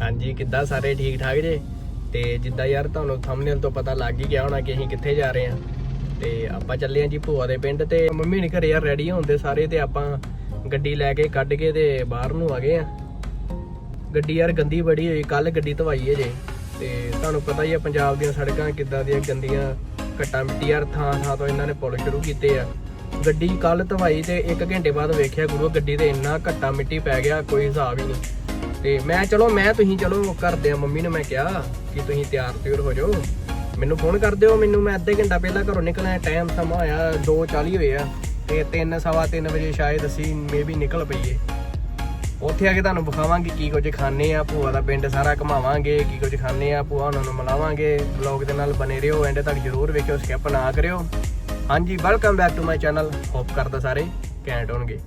ਹਾਂਜੀ, ਕਿੱਦਾਂ ਸਾਰੇ ਠੀਕ ਠਾਕ ਜੇ? ਤੇ ਜਿੱਦਾਂ ਯਾਰ ਤੁਹਾਨੂੰ ਥੰਬਨੇਲ ਤੋਂ ਪਤਾ ਲੱਗ ਹੀ ਗਿਆ ਹੋਣਾ ਕਿ ਅਸੀਂ ਕਿੱਥੇ ਜਾ ਰਹੇ ਹਾਂ। ਤੇ ਆਪਾਂ ਚੱਲੇ ਹਾਂ ਜੀ ਭੂਆ ਦੇ ਪਿੰਡ ਤੇ। ਮੰਮੀ ਨੇ ਘਰੇ ਯਾਰ ਰੈਡੀ ਹੁੰਦੇ ਸਾਰੇ ਤੇ ਆਪਾਂ ਗੱਡੀ ਲੈ ਕੇ ਕੱਢ ਕੇ ਤੇ ਬਾਹਰ ਨੂੰ ਆ ਗਏ ਆ ਗੱਡੀ ਯਾਰ ਗੰਦੀ ਬੜੀ ਹੋਈ ਕੱਲ ਗੱਡੀ ਧਵਾਈ ਹੈ ਜੇ। ਤੇ ਤੁਹਾਨੂੰ ਪਤਾ ਹੀ ਆ ਪੰਜਾਬ ਦੀਆਂ ਸੜਕਾਂ ਕਿੱਦਾਂ ਦੀਆਂ ਗੰਦੀਆਂ ਘੱਟਾ ਮਿੱਟੀ ਯਾਰ, ਥਾਂ ਥਾਂ ਤੋਂ ਇਹਨਾਂ ਨੇ ਪੁਲ ਸ਼ੁਰੂ ਕੀਤੇ ਆ। ਗੱਡੀ ਕੱਲ ਧਵਾਈ ਤੇ 1 ਘੰਟੇ ਬਾਅਦ ਵੇਖਿਆ ਗੁਰੂ, ਗੱਡੀ ਤੇ ਇੰਨਾ ਘੱਟਾ ਮਿੱਟੀ ਪੈ ਗਿਆ, ਕੋਈ ਹਿਸਾਬ ਹੀ ਨਹੀਂ। ਤੇ ਮੈਂ ਚਲੋ, ਮੈਂ ਤੁਸੀਂ ਚਲੋ ਕਰਦੇ ਆ, ਮੰਮੀ ਨੂੰ ਮੈਂ ਕਿਹਾ ਕਿ ਤੁਸੀਂ ਤਿਆਰ ਤਿਉਰ ਹੋ ਜਾਓ। ਮੈਨੂੰ ਫੋਨ ਕਰ ਦਿਓ, ਮੈਨੂੰ ਮੈਂ ਅੱਧੇ ਘੰਟਾ ਪਹਿਲਾਂ ਘਰੋਂ ਨਿਕਲਿਆ ਟਾਈਮ ਸਮਾਂ ਹੋਇਆ 2:40 ਹੋਏ ਆ। ਤੇ 3 ਸਵਾ 3 ਵਜੇ ਸ਼ਾਇਦ ਅਸੀਂ ਮੇਬੀ ਨਿਕਲ ਪਈਏ। ਉੱਥੇ ਆ ਕੇ ਤੁਹਾਨੂੰ ਵਿਖਾਵਾਂਗੇ ਕੀ ਕੁਝ ਖਾਣੇ ਆ, ਭੂਆ ਦਾ ਪਿੰਡ ਸਾਰਾ ਘਮਾਵਾਂਗੇ, ਕੀ ਕੁਝ ਖਾਣੇ ਆ, ਭੂਆ ਉਹਨਾਂ ਨੂੰ ਮਿਲਾਵਾਂਗੇ। ਵਲੌਗ ਦੇ ਨਾਲ ਬਨੇ ਰਹੋ ਐਂਡ ਤੱਕ ਜਰੂਰ ਵੇਖਿਓ ਸਕਿਪ ਨਾ ਕਰਿਓ। ਹਾਂਜੀ welcome back to my channel hope ਕਰਦਾ ਸਾਰੇ ਕੈਂਟ ਹੋਣਗੇ।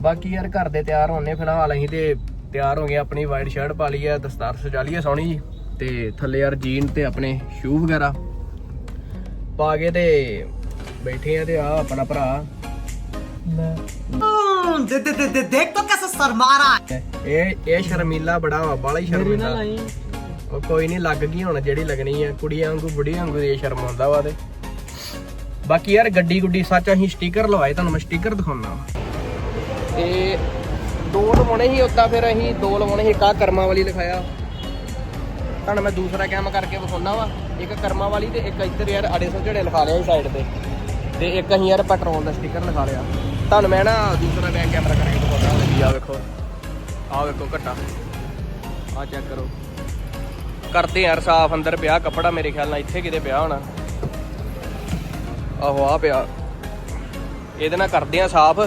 ਬਾਕੀ ਯਾਰ ਘਰ ਦੇ ਤਿਆਰ ਹੋਣੇ ਫਿਲਹਾਲ ਅਸੀਂ ਤੇ ਤਿਆਰ ਹੋ ਗਏ ਆਪਣੀ ਵਾਈਟ ਸ਼ਰਟ ਪਾ ਲਈ ਆ ਦਸਤਾਰ ਸਜਾ ਲਈ ਆ ਸੋਹਣੀ ਜੀ। ਤੇ ਥੱਲੇ ਯਾਰ ਜੀਨ ਤੇ ਆਪਣੇ ਸ਼ੂ ਵਗੈਰਾ ਪਾ ਕੇ ਤੇ ਬੈਠੇ ਆ ਤੇ ਆ ਆਪਣਾ ਭਰਾ। ਦੇ ਦੇਖ ਤੋ ਕਿਵੇਂ ਸਰਮਾਰਾ ਇਹ ਇਹ ਸ਼ਰਮੀਲਾ ਬੜਾ ਵਾ ਬਾਲਾ ਹੀ ਸ਼ਰਮੀਲਾ ਕੋਈ ਨਹੀਂ ਲੱਗ ਗਈ ਹੁਣ ਜਿਹੜੀ ਲੱਗਣੀ ਆ। ਕੁੜੀਆਂ ਵਾਂਗੂ ਬੁੜੀਆਂ ਵਾਂਗੂ ਇਹ ਸ਼ਰਮ ਵਾ ਬਾਕੀ ਯਾਰ ਗੱਡੀ ਗੁੱਡੀ ਸੱਚ ਅਸੀਂ ਸਟicker ਲਵਾਏ, ਤੁਹਾਨੂੰ ਮੈਂ ਸਟicker ਦਿਖਾਉਣਾ ਤੇ ਦੋ ਲਵਾਉਣੇ ਸੀ ਉੱਦਾਂ ਫਿਰ ਅਸੀਂ ਦੋ ਲਵਾਉਣੇ ਸੀ, ਇੱਕ ਆਹ ਕਰਮਾਂ ਵਾਲੀ ਲਿਖਾਇਆ। ਤੁਹਾਨੂੰ ਮੈਂ ਦੂਸਰਾ ਕੈਮ ਕਰਕੇ ਵਿਖਾਉਣਾ ਵਾ, ਇੱਕ ਕਰਮਾਂ ਵਾਲੀ ਤੇ ਇੱਕ ਇੱਧਰ ਯਾਰ ਅੜੇ ਸੌ ਝੜੇ ਲਿਖਾ ਲਿਆ ਸਾਈਡ ਤੇ। ਤੇ ਇੱਕ ਅਸੀਂ ਯਾਰ ਪੈਟਰੋਲ ਦਾ ਸਟicker ਲਿਖਾ ਲਿਆ। ਤੁਹਾਨੂੰ ਮੈਂ ਨਾ ਦੂਸਰਾ ਬੈਕ ਕੈਮਰਾ ਕਰਕੇ ਦਿਖਾਉਣਾ ਲੱਗੀ ਆ ਵੇਖੋ ਆ ਵੇਖੋ ਘੱਟਾ। ਆ ਚੈੱਕ ਕਰੋ। ਕਰਦੇ ਯਾਰ, ਸਾਫ਼ ਅੰਦਰ ਪਿਆ ਕੱਪੜਾ ਮੇਰੇ ਖਿਆਲ ਨਾਲ, ਇੱਥੇ ਕਿਤੇ ਪਿਆ ਹੋਣਾ। ਆਹੋ ਆ ਪਿਆ। ਇਹਦੇ ਨਾਲ ਕਰਦੇ ਆ ਸਾਫ਼।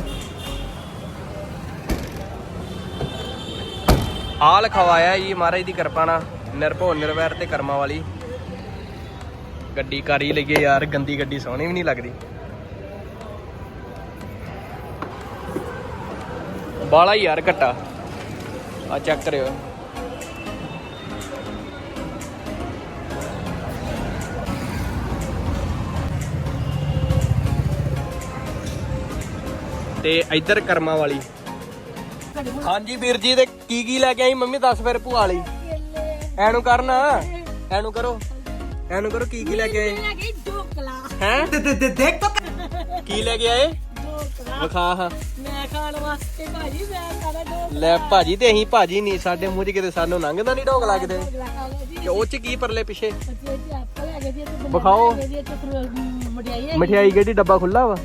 ਆ ਲਿਖਵਾਇਆ ਜੀ ਮਹਾਰਾਜ ਦੀ ਕਿਰਪਾ ਨਾਲ, ਨਿਰਭਉ ਨਿਰਵੈਰ ਤੇ ਕਰਮਾਂ ਵਾਲੀ। ਗੱਡੀ ਕਰ ਹੀ ਲਈਏ ਯਾਰ, ਗੰਦੀ ਗੱਡੀ ਸੋਹਣੀ ਵੀ ਨਹੀਂ ਲੱਗਦੀ। ਬਾਲਾ ਯਾਰ ਘਟਾ। ਆ ਚੈੱਕ ਕਰਿਓ। ਤੇ ਇੱਧਰ ਕਰਮਾ ਵਾਲੀ। ਹਾਂਜੀ ਵੀਰ ਜੀ ਤੇ ਕੀ ਕੀ ਲੈ ਕੇ ਆਈ? ਮੰਮੀ ਦੱਸ ਫਿਰ ਭੂਆ ਲਈ ਐਨੂੰ ਕਰਨਾ। ਐਨੂੰ ਕਰੋ। ਐਨੂੰ ਕਰੋ ਕੀ ਕੀ ਲੈ ਕੇ ਆਏ? ਲੱਗੇ ਢੋਕਲਾ ਹੈ ਦੇਖ ਤੋ। ਕੀ ਲੈ ਕੇ ਆਏ? ਵਿਖਾ ਹਾਂ। ਲੈ ਭਾਜੀ ਤੇ ਅਸੀਂ ਭਾਜੀ ਨਹੀਂ ਸਾਡੇ ਮੂੰਹ 'ਚ ਕਿਤੇ ਸਾਨੂੰ ਲੰਘਦਾ ਨਹੀਂ ਢੋਕਲਾ ਲੱਗਦੇ ਤੇ ਉਹ 'ਚ ਕੀ ਪਰਲੇ ਪਿੱਛੇ? ਵਿਖਾਓ। ਮਠਿਆਈ ਕਿਹੜੀ ਡੱਬਾ ਖੁੱਲਾ ਵਾ?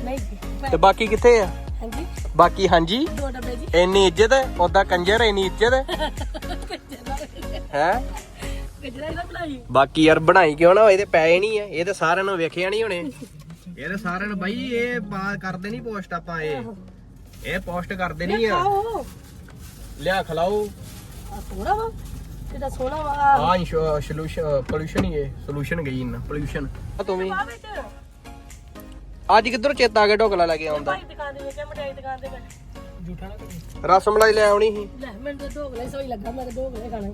ਤੇ ਬਾਕੀ ਕਿੱਥੇ ਆ? ਬਾਕੀ ਹਾਂਜੀ ਦੋ ਡੱਬੇ ਜੀ ਇੰਨੀ ਇੱਜ਼ਤ ਉਦਾਂ ਕੰਜਰ ਇੰਨੀ ਇੱਜ਼ਤ ਹੈ। ਗਜਰਾ ਇਹਦਾ ਬਣਾਈ? ਬਾਕੀ ਯਾਰ ਬਣਾਈ ਕਿਉਂ ਨਾ ਤੇ ਪਏ ਨਹੀਂ ਆ ਇਹ ਤਾਂ ਸਾਰਿਆਂ ਨੂੰ ਵੇਖਿਆ ਨਹੀਂ ਹੋਣੇ। ਇਹ ਤਾਂ ਸਾਰਿਆਂ ਨੂੰ ਬਾਈ ਇਹ ਪਾ ਕਰਦੇ ਨਹੀਂ ਪੋਸਟ ਆਪਾਂ ਇਹ। ਇਹ ਪੋਸਟ ਕਰਦੇ ਨਹੀਂ ਆ। ਲਿਆ ਖਲਾਓ। ਸੋਹਣਾ ਵਾ ਕਿਦਾ ਸੋਹਣਾ ਵਾ। ਆ ਸੋਲੂਸ਼ਨ ਪੋਲੂਸ਼ਨ ਹੀ ਇਹ ਸੋਲੂਸ਼ਨ ਗਈ ਨਾ ਪੋਲੂਸ਼ਨ ਤੂੰ ਵੀ। ਆ ਵਿੱਚ। ਅੱਜ ਕਿੱਧਰੋਂ ਚੇਤਾ ਆ ਗਿਆ ਢੋਕਲਾ ਲੈ ਕੇ ਆਉਂਦਾ ਭਾਈ ਦੁਕਾਨ ਦੇ ਵਿੱਚ ਮਠਿਆਈ ਦੁਕਾਨ ਦੇ ਵਿੱਚ। ਝੂਠਾ ਨਾ ਰਸ ਮਲਾਈ ਲੈ ਆਉਣੀ ਸੀ। ਲੈ ਮੈਨੂੰ ਤਾਂ ਢੋਕਲੇ ਸੋਈ ਲੱਗਾ ਮੈਂ ਤਾਂ ਢੋਕਲੇ ਖਾਣਾ।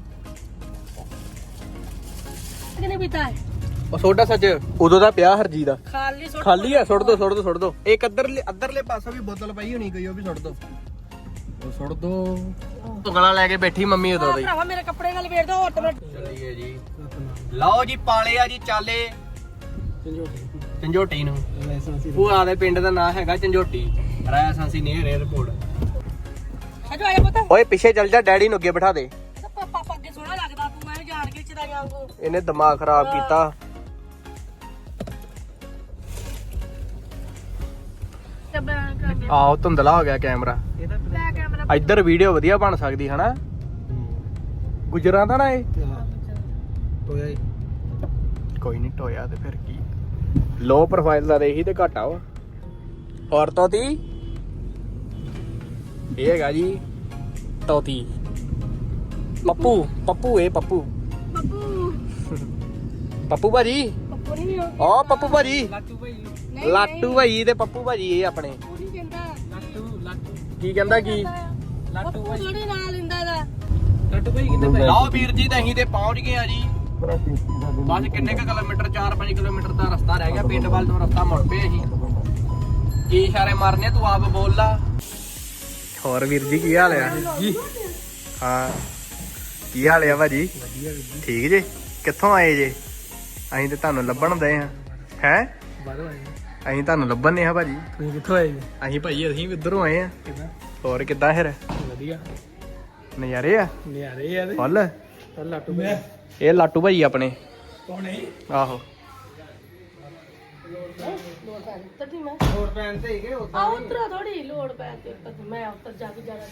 ਕਿਨੇ ਪੀਤਾ ਹੈ? ਉਹ ਸੋਡਾ ਸੱਚ ਉਦੋਂ ਦਾ ਪਿਆ ਹਰਜੀ ਦਾ। ਖਾਲੀ ਸੁੱਟ ਖਾਲੀ ਆ ਸੁੱਟ ਦੋ ਸੁੱਟ ਦੋ ਸੁੱਟ ਦੋ। ਇੱਕ ਅੱਧਰਲੇ ਅੱਧਰਲੇ ਪਾਸੋਂ ਵੀ ਬੋਤਲ ਪਈ ਹੋਣੀ ਕੋਈ ਉਹ ਵੀ ਸੁੱਟ ਦੋ। ਉਹ ਸੁੱਟ ਦੋ। ਢੋਕਲਾ ਲੈ ਕੇ ਬੈਠੀ ਮੰਮੀ ਉਦੋਂ ਦੀ। ਭਰਾਵਾ ਮੇਰੇ ਕੱਪੜੇ ਨਾਲ ਵੇੜ ਦੋ ਮੈਂ ਚੱਲੀਏ ਜੀ। ਲਓ ਜੀ ਪਾਲੇ ਆ ਜੀ ਚਾਲੇ। ਝੰਜੋਟੀ ਨੂੰ। ਭੂਆ ਦੇ ਪਿੰਡ ਦਾ ਨਾਮ ਹੈਗਾ ਝੰਜੋਟੀ। ਰਾਇਆ ਸਾਂਸੀ ਨੇਰ 에어ਪੋਰਟ ਅਜੋ ਆਇਆ ਪਤਾ। ਓਏ ਪਿੱਛੇ ਚੱਲ ਜਾ ਡੈਡੀ ਨੂੰ ਅੱਗੇ ਬਿਠਾ ਦੇ। ਪਾਪਾ ਪਾਪਾ ਅੱਗੇ ਸੋਹਣਾ ਲੱਗਦਾ ਤੂੰ ਮੈਂ ਜਾਣ ਕੇ ਚਦਾ ਗਿਆ ਵਾਂਗੂ ਇਹਨੇ ਦਿਮਾਗ ਖਰਾਬ ਕੀਤਾ। ਤੇ ਆਹ ਧੁੰਦਲਾ ਹੋ ਗਿਆ ਕੈਮਰਾ। ਇੱਧਰ ਵੀਡੀਓ ਵਧੀਆ ਬਣ ਸਕਦੀ ਹਨਾ? ਗੁਜਰਾਂ ਦਾ ਨਾ ਇਹ? ਕੋਈ ਨਹੀਂ ਟੋਇਆ ਤੇ ਫਿਰ ਕੀ ਲੋ ਪ੍ਰੋਫਾਈਲ ਦਾ ਰਹੀ ਤੇ ਘਾਟਾ ਵਾ। ਹੋਰ ਤੋਤੀ ਇਹ ਹੈਗਾ ਜੀ ਤੋਤੀ ਪੱਪੂ ਪੱਪੂ ਇਹ ਪੱਪੂ। ਬੱਬੂ ਪੱਪੂ ਭਾਜੀ? ਬੱਬੂ ਨਹੀਂ ਓ ਪੱਪੂ ਭਾਜੀ। ਲਾਟੂ ਭਾਈ। ਲਾਟੂ ਭਾਈ ਤੇ ਪੱਪੂ ਭਾਜੀ ਇਹ ਆਪਣੇ। ਉਹ ਕਹਿੰਦਾ। ਲਾਟੂ ਲਾਟੂ। ਕੀ ਕਹਿੰਦਾ ਕੀ? ਲਾਟੂ ਭਾਈ। ਥੋੜੀ ਨਾਲ ਲਿੰਦਾ ਦਾ ਲਓ ਵੀਰ ਜੀ ਤੇ ਅਸੀਂ ਤੇ ਪਹੁੰਚ ਗਏ ਆ ਜੀ। ਬਸ ਕਿੰਨੇ ਕ ਕਿਲੋਮੀਟਰ 4-5 ਕਿਲੋਮੀਟਰ ਦਾ ਰਸਤਾ ਰਹਿ ਗਿਆ ਪਿੰਡ ਵੱਲ ਨੂੰ ਰਸਤਾ ਮੁੜ ਪਏ ਅਸੀਂ ਕੀ ਇਸ਼ਾਰੇ ਮਾਰਨੇ ਤੂੰ ਆਪ ਬੋਲ ਲਾ। ਹੋਰ ਵੀਰ ਜੀ ਕੀ ਹਾਲ ਆ? ਜੀ। ਹਾਂ ਕੀ ਹਾਲ ਆ ਭਾਜੀ? ਠੀਕ ਜੇ? ਕਿੱਥੋਂ ਆਏ ਜੇ? ਅਸੀਂ ਤੇ ਤੁਹਾਨੂੰ ਲੱਭਣ ਦਏ ਆ। ਹੈ? ਅਸੀਂ ਤੁਹਾਨੂੰ ਲੱਭਣ ਨੇ ਆ ਭਾਜੀ। ਤੁਸੀਂ ਕਿੱਥੋਂ ਆਏ ਜੀ? ਅਸੀਂ ਭਾਈ ਅਸੀਂ ਵੀ ਉਧਰੋਂ ਆਏ ਆ। ਕਿਦਾਂ? ਹੋਰ ਕਿੱਦਾਂ ਫਿਰ? ਵਧੀਆ। ਨਜ਼ਾਰੇ ਆ? ਨਿਆਰੇ ਯਾਰ ਫੁੱਲ? ਲਾਟੂ ਮੈਂ ਇਹ ਲਾਟੂ ਭਾਈ ਆਪਣੇ ਕੌਣ ਹੈ ਆਹੋ ਹੋਰ ਪੈਨ ਤੇ ਹੈਗੇ ਆ ਉਤਰਾ ਥੋੜੀ ਲੋੜ ਪੈ ਤੇ ਉੱਤਰ ਮੈਂ ਉੱਤਰ ਜਾ ਕੇ ਜਾਣਾ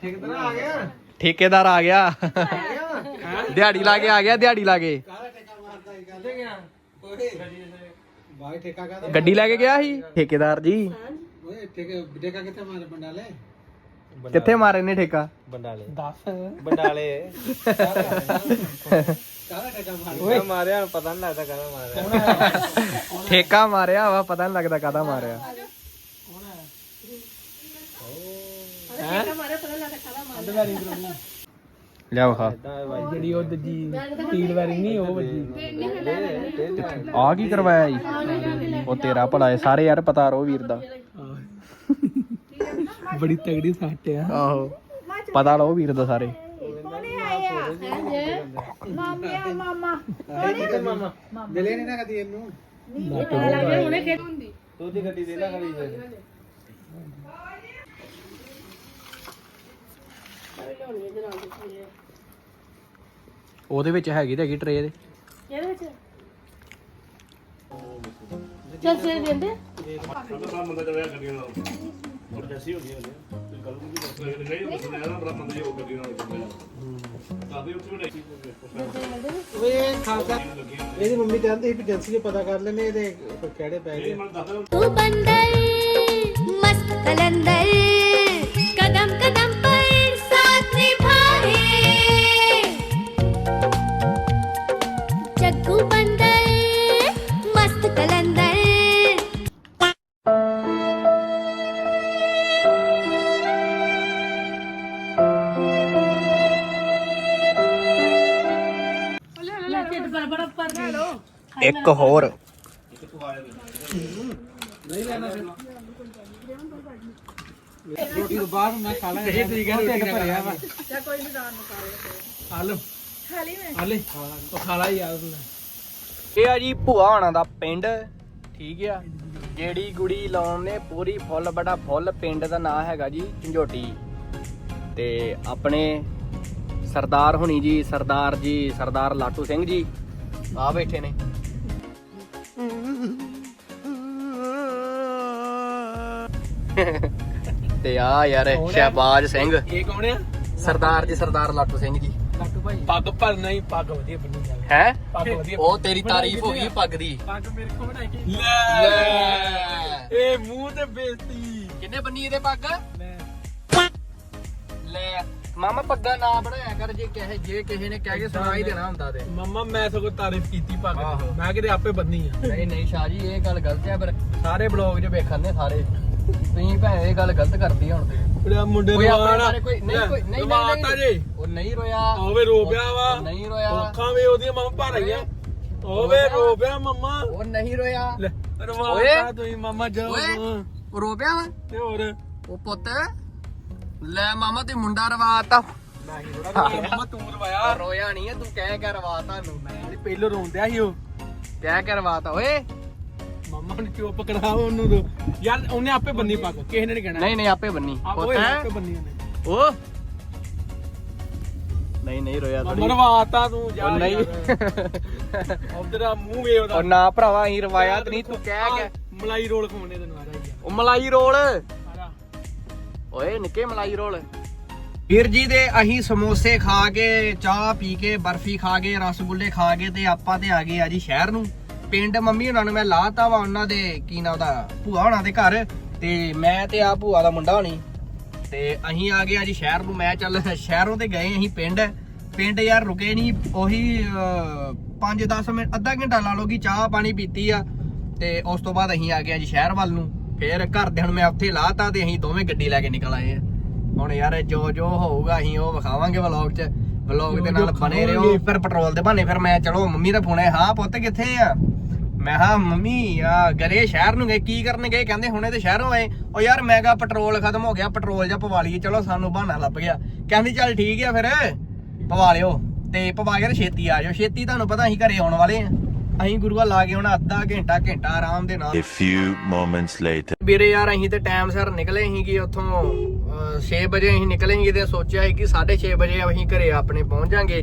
ਠੇਕੇਦਾਰ ਆ ਗਿਆ ਠੇਕੇਦਾਰ ਆ ਗਿਆ ਦਿਹਾੜੀ ਲਾ ਕੇ ਆ ਗਿਆ ਦਿਹਾੜੀ ਲਾ ਕੇ ਕਾਹਦਾ ਠੇਕਾ ਮਾਰਦਾ ਹੀ ਕਰਦੇ ਗਿਆ ਓਏ ਬਾਈ ਠੇਕਾ ਕਾਹਦਾ ਗੱਡੀ ਲੈ ਕੇ ਗਿਆ ਸੀ ਠੇਕੇਦਾਰ ਜੀ ਓਏ ਠੇਕਾ ਠੇਕਾ ਕਿੱਥੇ ਮਾਰ ਬੰਡਾਲੇ ਕਿੱਥੇ ਮਾਰੇ ਨੇ ਠੇਕਾ? ਬੰਡਾਲੇ 10 ਬੰਡਾਲੇ ਕਾਹਦਾ ਠੇਕਾ ਮਾਰ ਓਏ ਮਾਰਿਆ ਪਤਾ ਨਹੀਂ ਲੱਗਦਾ ਕਾਹਦਾ ਮਾਰਿਆ। ਠੇਕਾ ਮਾਰਿਆ ਵਾ ਪਤਾ ਨਹੀਂ ਲੱਗਦਾ ਕਾਦਾ ਮਾਰਿਆ। ਲਿਆ ਵਖਾ ਜਿਹੜੀ ਉਹ ਦੂਜੀ ਸਟੀਲ ਵਾਇਰਿੰਗ ਨਹੀਂ ਉਹ ਵੱਜੀ। ਆ ਕੀ ਕਰਵਾਇਆ ਜੀ? ਉਹ ਤੇਰਾ ਭਲਾ ਹੈ ਸਾਰੇ ਯਾਰ ਪਤਾ ਰੋ ਵੀਰ ਦਾ। ਬੜੀ ਤਗੜੀ ਸੱਟ ਆ। ਆਹੋ ਪਤਾ ਲਓ ਵੀਰ ਦਾ ਸਾਰੇ। ਮਿਲੇ ਨਹੀਂ ਨਾ ਕਦੀ ਇਹਨੂੰ? ਉਹਦੀ ਗੱਡੀ ਦੇ ਲੈ ਖੜੀ ਉਹਦੇ ਵਿੱਚ ਹੈਗੀ ਤੇ ਹੈਗੀ ਟਰੇ ਦੇ ਇਹਦੇ ਵਿੱਚ? ਚੱਲ ਸੇ ਦਿੰਦੇ ਇਹਦੀ ਮੰਮੀ ਕਹਿੰਦੀ ਸੀ ਏਜੰਸੀ ਪਤਾ ਕਰ ਲੈਨੇ ਇਹਦੇ ਕਿਹੜੇ ਪੈ ਤੂੰ ਬੰਦਰ ਮਸਤ ਕਲੰਦਰ। ਇੱਕ ਹੋਰ। ਰੋਟੀ ਤੋਂ ਬਾਅਦ ਮੈਂ ਖਾ ਲਾਂਗਾ ਇਹ ਤਰੀਕਾ ਰੋਟੀ ਭਰਿਆ ਵਾ। ਚਾ ਕੋਈ ਨਹੀਂ ਦਾਨ ਕਰ ਆਲੂ ਖਾਲੀ ਮੈਂ? ਆਲੇ ਉਹ ਖਾ ਲਾ ਯਾਰ ਤੂੰ। ਇਹ ਆ ਜੀ ਭੂਆ ਹੋਣਾ ਦਾ ਪਿੰਡ। ਠੀਕ ਆ। ਜਿਹੜੀ ਗੁੜੀ ਲਾਉਣ ਨੇ ਪੂਰੀ ਫੁੱਲ ਬੜਾ ਫੁੱਲ। ਪਿੰਡ ਦਾ ਨਾਂ ਹੈਗਾ ਜੀ ਝੰਜੋਟੀ। ਤੇ ਆਪਣੇ ਸਰਦਾਰ ਹੁਣੀ ਜੀ ਸਰਦਾਰ ਜੀ ਸਰਦਾਰ ਲਾਟੂ ਸਿੰਘ ਜੀ। ਆ ਬੈਠੇ ਨੇ। ਤੇ ਆ ਯਾਰ ਸ਼ਹਿਬਾਜ਼ ਸਿੰਘ। ਇਹ ਕੌਣ ਆ? ਸਰਦਾਰ ਜੀ ਸਰਦਾਰ ਲਾਟੂ ਸਿੰਘ ਜੀ। ਲਾਟੂ ਭਾਈ। ਪੱਗ ਪਰ ਨਹੀਂ ਪੱਗ ਵਧੀਆ ਬੰਨੀ ਜਾਵੇ ਹੈ? ਪੱਗ ਵਧੀਆ ਉਹ ਤੇਰੀ ਤਾਰੀਫ ਹੋ ਗਈ ਪੱਗ ਦੀ। ਪੱਗ ਮੇਰੇ ਕੋਲ ਬਣਾਈ ਲੈ। ਇਹ ਮੂੰਹ ਤੇ ਬੇਇੱਜ਼ਤੀ। ਕਿੰਨੇ ਬੰਨੀ ਇਹਦੇ ਪੱਗ? ਲੈ। ਮਾਮਾ ਪੱਗਾ ਨਾ ਬਣਾਇਆ ਕਰ ਜੇ ਕਹੇ ਜੇ ਕਿਸੇ ਨੇ ਕਹਿ ਕੇ ਸੁਣਾ ਹੀ ਦੇਣਾ ਹੁੰਦਾ ਤੇ। ਮੰਮਾ ਮੈਂ ਸਗੋਂ ਤਾਰੀਫ ਕੀਤੀ ਪੱਗ ਦੀ। ਮੈਂ ਕਿਤੇ ਆਪੇ ਬੰਨੀ ਆ। ਨਹੀਂ ਨਹੀਂ ਸ਼ਾਹ ਜੀ ਇਹ ਗੱਲ ਗਲਤ ਹੈ ਪਰ ਸਾਰੇ ਬਲੌਗ 'ਚ ਵੇਖਣ ਨੇ ਸਾਰੇ। ਤੁਸੀਂ ਭੈਣ ਇਹ ਗੱਲ ਗਲਤ ਕਰਦੀ ਹੁਣ ਤੇ ਬੜਾ ਮੁੰਡੇ ਕੋਈ ਨੂੰ ਆਪਣੇ ਆਣਾ ਬਾਰੇ ਕੋਈ ਨਹੀਂ ਕੋਈ ਨਹੀਂ ਰਵਾਤਾ ਨਹੀਂ ਜੀ। ਉਹ ਨਹੀਂ ਰੋਇਆ। ਰੋ ਪਿਆ ਵਾ। ਉਹ ਨਹੀਂ ਰੋਇਆ। ਅੱਖਾਂ ਵੀ ਉਹਦੀਆਂ ਮੰਮਾ ਭਰ ਆਈਆਂ ਓਵੇ ਰੋ ਪਿਆ ਮੰਮਾ। ਉਹ ਨਹੀਂ ਰੋਇਆ। ਲੈ ਓਏ। ਰਵਾਤਾ ਤੁਸੀਂ ਮੰਮਾ ਜਾ ਓਏ ਉਹ ਰੋ ਪਿਆ ਵਾ। ਤੇ ਹੋਰ? ਉਹ ਪੁੱਤ ਲੈ ਮਾਮਾ ਤੇ ਮੁੰਡਾ ਰਵਾਤਾ। ਮੰਮਾ ਤੂੰ ਰਵਾਇਆ। ਰੋਇਆ ਨਹੀਂ ਹੈ ਤੂੰ ਕਹਿ ਕੇ ਰਵਾਤਾ ਨੂੰ ਮੈਂ ਪਹਿਲੋਂ ਰੋਂਦਿਆ ਸੀ ਉਹ। ਕਹਿ ਕੇ ਰਵਾਤਾ। ਓਏ ਮੰਮਾ ਨੂੰ ਚੁੱਪ ਕਰਾ ਉਹਨੂੰ ਰੋ ਯਾਰ ਉਹਨੇ ਆਪੇ ਬੰਨੀ ਪੱਗ ਕਿਸੇ ਨੇ ਨਹੀਂ ਕਹਿਣਾ। ਨਹੀਂ ਨਹੀਂ ਆਪੇ ਬੰਨੀ। ਆ, ਪੁੱਤ ਓਏ ਹੈ? ਆਪੇ ਬੰਨੀ ਉਹਨੇ। ਉਹ ਨਹੀਂ ਨਹੀਂ ਰੋਇਆ ਥੋੜੀ ਰਵਾਤਾ ਤੂੰ ਉਹ ਯਾਰ। ਨਹੀਂ। ਉਧਰ ਆ ਮੂੰਹ ਵੇ ਉਹਦਾ ਉਹ ਨਾ ਭਰਾਵਾ ਅਸੀਂ ਰਵਾਇਆ ਤੇ ਨਹੀਂ ਤੂੰ ਕਹਿ ਕੇ। ਆ, ਮਲਾਈ ਰੋਲ ਖਵਾਉਣੇ ਤੈਨੂੰ ਆ ਰਹੀ ਉਹ ਮਲਾਈ ਰੋਲ। ਆ ਓਏ ਨਿੱਕੇ ਮਲਾਈ ਰੋਲ। ਵੀਰ ਜੀ ਦੇ ਅਸੀਂ ਸਮੋਸੇ ਖਾ ਕੇ ਚਾਹ ਪੀ ਕੇ ਬਰਫੀ ਖਾ ਕੇ ਰਸਗੁੱਲੇ ਖਾ ਕੇ ਤੇ ਆਪਾਂ ਤੇ ਆ ਗਏ ਆ ਜੀ ਸ਼ਹਿਰ ਨੂੰ। ਪਿੰਡ ਮੰਮੀ ਉਹਨਾਂ ਨੂੰ ਮੈਂ ਲਾਤਾ ਵਾ ਉਹਨਾਂ ਦੇ, ਕੀ ਨਾ ਉਹਦਾ, ਭੂਆ ਹੋਣਾ ਦੇ ਘਰ, ਤੇ ਮੈਂ ਤੇ ਆ ਭੂਆ ਦਾ ਮੁੰਡਾ ਹੋਣੀ। ਤੇ ਅਸੀਂ ਆ ਗਏ ਅੱਜ ਸ਼ਹਿਰ ਨੂੰ, ਮੈਂ ਚੱਲ ਸ਼ਹਿਰੋਂ ਤੇ ਗਏ ਅਸੀਂ ਪਿੰਡ। ਪਿੰਡ ਯਾਰ ਰੁਕੇ ਨਹੀਂ ਉਹੀ 5-10 ਮਿੰਟ, ਅੱਧਾ ਘੰਟਾ ਲਾ ਲਓ ਚਾਹ ਪਾਣੀ ਪੀਤੀ ਆ। ਤੇ ਉਸ ਤੋਂ ਬਾਅਦ ਅਸੀਂ ਆ ਗਏ ਅੱਜ ਸ਼ਹਿਰ ਵੱਲ ਨੂੰ। ਫੇਰ ਘਰਦਿਆਂ ਨੂੰ ਮੈਂ ਉੱਥੇ ਲਾਤਾ ਤੇ ਅਸੀਂ ਦੋਵੇਂ ਗੱਡੀ ਲੈ ਕੇ ਨਿਕਲ ਆਏ ਆ। ਹੁਣ ਯਾਰ ਜੋ ਜੋ ਹੋਊਗਾ ਅਸੀਂ ਉਹ ਵਿਖਾਵਾਂਗੇ ਵਲੌਗ 'ਚ। ਵਲੌਗ ਦੇ ਨਾਲ ਬਣੇ ਰਹੋ ਫਿਰ ਪੈਟਰੋਲ ਦੇ ਬਹਾਨੇ ਫਿਰ ਮੈਂ ਚਲੋ ਮੰਮੀ ਦਾ ਫੋਨ ਹੈ ਹਾਂ ਪੁੱਤ ਕਿੱਥੇ ਆ? ਮੈਂ ਹਾਂ ਮੰਮੀ ਆ ਗਰੇ ਸ਼ਹਿਰ ਨੂੰ ਗਏ ਕੀ ਕਰਨ ਗਏ ਕਹਿੰਦੇ ਹੁਣੇ ਤੇ ਸ਼ਹਿਰੋਂ ਆਏ। ਉਹ ਯਾਰ ਮੈਂ ਕਿਹਾ ਪੈਟਰੋਲ ਖਤਮ ਹੋ ਗਿਆ ਪੈਟਰੋਲ ਜਾਂ ਪਵਾ ਲਈਏ ਚਲੋ ਸਾਨੂੰ ਬਹਾਨਾ ਲੱਭ ਗਿਆ। ਕਹਿੰਦੀ ਚੱਲ ਠੀਕ ਆ ਫਿਰ ਪਵਾ ਲਿਓ। ਤੇ ਪਵਾ ਕੇ ਛੇਤੀ ਆ ਜਾਓ। ਛੇਤੀ ਤੁਹਾਨੂੰ ਪਤਾ ਅਸੀਂ ਘਰੇ ਆਉਣ ਵਾਲੇ ਆ। ਅਸੀਂ ਗੁਰੂਆ ਲਾ ਕੇ ਆਉਣਾ ਅੱਧਾ ਘੰਟਾ ਘੰਟਾ ਆਰਾਮ ਦੇ ਨਾਲ। A few moments later. ਵੀਰੇ ਯਾਰ ਅਸੀਂ ਤੇ ਟਾਈਮ ਸਿਰ ਨਿਕਲੇ ਸੀ ਕਿ ਉੱਥੋਂ 6 ਵਜੇ ਅਸੀਂ ਨਿਕਲੇ ਤੇ ਸੋਚਿਆ ਸੀ ਕਿ 6:30 ਵਜੇ ਅਸੀਂ ਘਰੇ ਆਪਣੇ ਪਹੁੰਚ ਜਾਾਂਗੇ।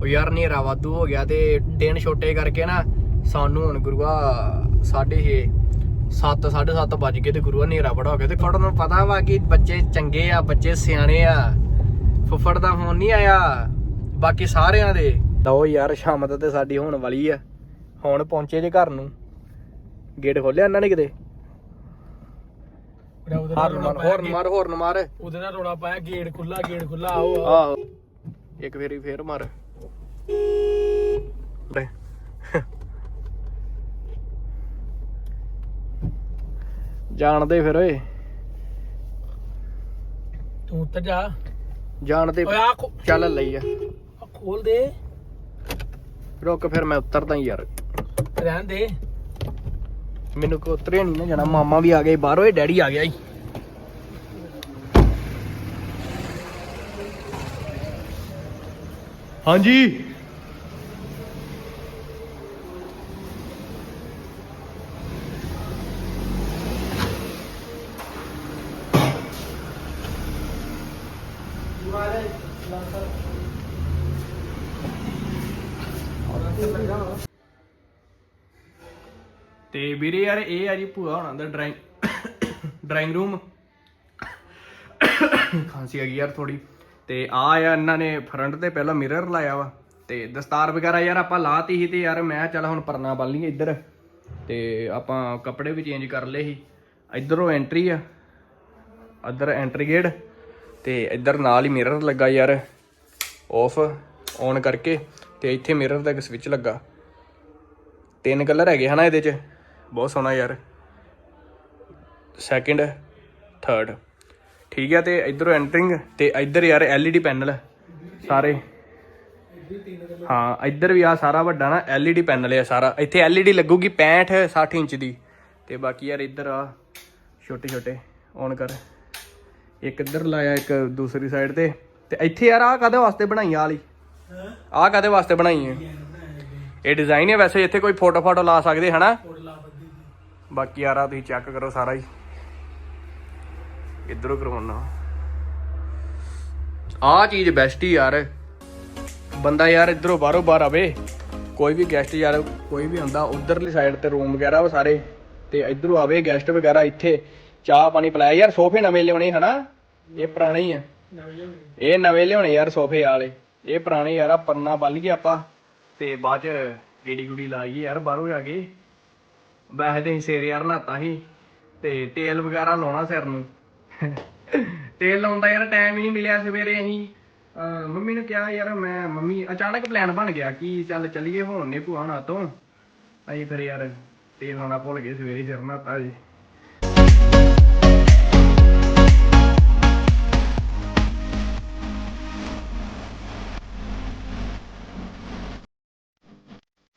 ਉਹ ਯਾਰ ਹਨੇਰਾ ਵਾਧੂ ਹੋ ਗਿਆ ਤੇ ਦਿਨ ਛੋਟੇ ਕਰਕੇ ਨਾ ਸਾਨੂੰ ਹੁਣ ਗੁਰੂਆ 6:30 7 7:30 ਵੱਜ ਗਏ ਤੇ ਗੁਰੂਆ ਹਨੇਰਾ ਬੜਾ ਹੋ ਗਿਆ। ਤੇ ਫੜਨ ਨੂੰ ਪਤਾ ਵਾ ਕਿ ਬੱਚੇ ਚੰਗੇ ਆ, ਬੱਚੇ ਸਿਆਣੇ ਆ। ਫੁੱਫੜ ਦਾ ਫੋਨ ਨਹੀਂ ਆਇਆ, ਬਾਕੀ ਸਾਰਿਆਂ ਦੇ। ਲਓ ਯਾਰ ਸ਼ਾਮ ਤੇ ਸਾਡੀ ਹੋਣ ਵਾਲੀ ਆ। ਹੁਣ ਪਹੁੰਚੇ ਜੇ ਘਰ ਨੂੰ। ਗੇਟ ਖੋਲਿਆ ਇਹਨਾਂ ਨੇ ਕਿਤੇ? ਹਾਰਨ ਮਾਰ ਹੋਰਨ ਮਾਰ ਹੋਰਨ ਮਾਰ। ਉਹਦੇ ਨਾਲ ਰੋਲਾ ਪਾਇਆ ਗੇਟ ਖੁੱਲਾ ਗੇਟ ਖੁੱਲਾ ਆਓ ਆਹੋ। ਇੱਕ ਫੇਰੀ ਫੇਰ ਮਾਰ। ਲੈ। ਜਾਣਦੇ ਫਿਰ ਓਏ। ਤੂੰ ਉੱਤਰ ਜਾ। ਜਾਣਦੇ ਓਏ ਆ ਖੋ- ਚੱਲ ਲਈ ਆ। ਆ ਖੋਲ ਦੇ। ਰੁਕ ਫਿਰ ਮੈਂ ਉਤਰਦਾ ਹੀ ਯਾਰ। ਰਹਿਣ ਦੇ। ਮੈਨੂੰ ਕੋ ਉਤਰਿਆ ਨਹੀਂ ਨਾ ਜਾਣਾ ਮਾਮਾ ਵੀ ਆ ਗਏ ਬਾਹਰੋਂ ਇਹ ਡੈਡੀ ਆ ਗਿਆ ਈ ਹਾਂਜੀ। ਤੇ ਵੀਰੇ ਯਾਰ ਇਹ ਆ ਜੀ ਭੂਆ ਹੋਣਾ ਦਾ ਡਰਾਇੰਗ ਡਰਾਇੰਗ ਰੂਮ। ਖਾਂਸੀ ਆ ਗਈ ਯਾਰ ਥੋੜੀ ਤੇ ਆ ਆ ਇਹਨਾਂ ਨੇ ਫਰੰਟ ਤੇ ਪਹਿਲਾਂ ਮਿਰਰ ਲਾਇਆ ਵਾ। ਤੇ ਦਸਤਾਰ ਵਗੈਰਾ ਯਾਰ ਆਪਾਂ ਲਾਤੀ ਸੀ ਤੇ ਯਾਰ ਮੈਂ ਚੱਲ ਹੁਣ ਪਰਨਾ ਬੰਨ ਲਈਏ ਇੱਧਰ। ਤੇ ਆਪਾਂ ਕੱਪੜੇ ਵੀ ਚੇਂਜ ਕਰ ਲਏ ਸੀ। ਇੱਧਰੋਂ ਐਂਟਰੀ ਆ। ਇੱਧਰ ਐਂਟਰੀ ਗੇਟ ਤੇ ਇੱਧਰ ਨਾਲ ਹੀ ਮਿਰਰ ਲੱਗਾ ਯਾਰ। ਆਫ ਔਨ ਕਰਕੇ। ਤੇ ਇੱਥੇ ਮਿਰਰ ਦਾ ਇੱਕ ਸਵਿਚ ਲੱਗਾ। ਤਿੰਨ ਕਲਰ ਹੈਗੇ ਹਨਾ ਇਹਦੇ ਚ। ਬਹੁਤ ਸੋਹਣਾ ਯਾਰ। ਸੈਕਿੰਡ ਥਰਡ ਠੀਕ ਹੈ ਤੇ ਇਧਰੋਂ ਐਂਟਰਿੰਗ ਤੇ ਇੱਧਰ ਯਾਰ LED ਪੈਨਲ ਸਾਰੇ। ਹਾਂ ਇੱਧਰ ਵੀ ਆ ਸਾਰਾ ਵੱਡਾ ਨਾ LED ਪੈਨਲ ਹੈ ਸਾਰਾ। ਇੱਥੇ LED ਲੱਗੂਗੀ 65 60 ਇੰਚ ਦੀ। ਤੇ ਬਾਕੀ ਯਾਰ ਇੱਧਰ ਆ ਛੋਟੇ ਛੋਟੇ ਔਨ ਕਰ। ਇੱਕ ਇੱਧਰ ਲਾਇਆ ਇੱਕ ਦੂਸਰੀ ਸਾਈਡ ਤੇ। ਤੇ ਇੱਥੇ ਯਾਰ ਆ ਕਾਦੇ ਵਾਸਤੇ ਬਣਾਈ ਆ ਵਾਲੀ? ਆ ਕਾਦੇ ਵਾਸਤੇ ਬਣਾਈ ਹੈ ਇਹ ਡਿਜ਼ਾਈਨ ਹੈ ਵੈਸੇ ਇੱਥੇ ਕੋਈ ਫੋਟੋ ਫਾਟੋ ਲਾ ਸਕਦੇ ਹਨਾ? ਬਾਕੀ ਯਾਰ ਤੁਸੀਂ ਚੈੱਕ ਕਰੋ ਸਾਰਾ ਹੀ। ਇਧਰੋਂ ਕਰਵਾਉਣਾ ਆ ਚੀਜ਼ ਬੈਸਟ ਹੀ ਯਾਰ। ਬੰਦਾ ਯਾਰ ਇਧਰੋਂ ਬਾਹਰੋਂ ਬਾਹਰ ਆਵੇ, ਕੋਈ ਵੀ ਗੈਸਟ ਯਾਰ, ਕੋਈ ਵੀ ਹੁੰਦਾ, ਉਧਰਲੀ ਸਾਈਡ ਤੇ ਰੂਮ ਵਗੈਰਾ ਉਹ ਸਾਰੇ, ਤੇ ਇਧਰੋਂ ਆਵੇ ਗੈਸਟ ਵਗੈਰਾ ਇੱਥੇ, ਚਾਹ ਪਾਣੀ ਪਿਲਾਇਆ। ਯਾਰ ਸੋਫੇ ਨਵੇਂ ਲਿਆਉਣੇ ਹਨਾ? ਇਹ ਪੁਰਾਣੇ ਹੀ ਆ। ਇਹ ਨਵੇਂ ਲਿਆਉਣੇ ਯਾਰ ਸੋਫੇ ਵਾਲੇ। ਇਹ ਪੁਰਾਣੇ ਯਾਰ ਆ ਪੰਨਾ ਬੰਨ ਕੇ ਆਪਾਂ। ਤੇ ਬਾਅਦ ਚ ਗੇੜੀ ਗੁੜੀ ਲਾਈਏ ਯਾਰ, ਬਾਹਰੋਂ ਆ ਕੇ। ਵੈਸੇ ਤੇ ਅਸੀਂ ਸਿਰ ਯਾਰ ਨਹਾਤਾ ਸੀ ਤੇ ਤੇਲ ਵਗੈਰਾ ਲਾਉਣਾ ਸਿਰ ਨੂੰ। ਤੇਲ ਲਾਉਣ ਦਾ ਯਾਰ ਟਾਈਮ ਹੀ ਨਹੀਂ ਮਿਲਿਆ ਸਵੇਰੇ ਅਸੀਂ। ਅਹ ਮੰਮੀ ਨੂੰ ਕਿਹਾ ਯਾਰ ਮੈਂ, ਮੰਮੀ ਅਚਾਨਕ ਪਲਾਨ ਬਣ ਗਿਆ ਕਿ ਚੱਲ ਚੱਲੀਏ ਹੁਣ ਨੇ ਭੂਆ ਨਾ ਤੋਂ। ਅਸੀਂ ਫਿਰ ਯਾਰ ਤੇਲ ਲਾਉਣਾ ਭੁੱਲ ਗਏ ਸਵੇਰੇ ਸਿਰ ਨਹਾਤਾ ਜੀ।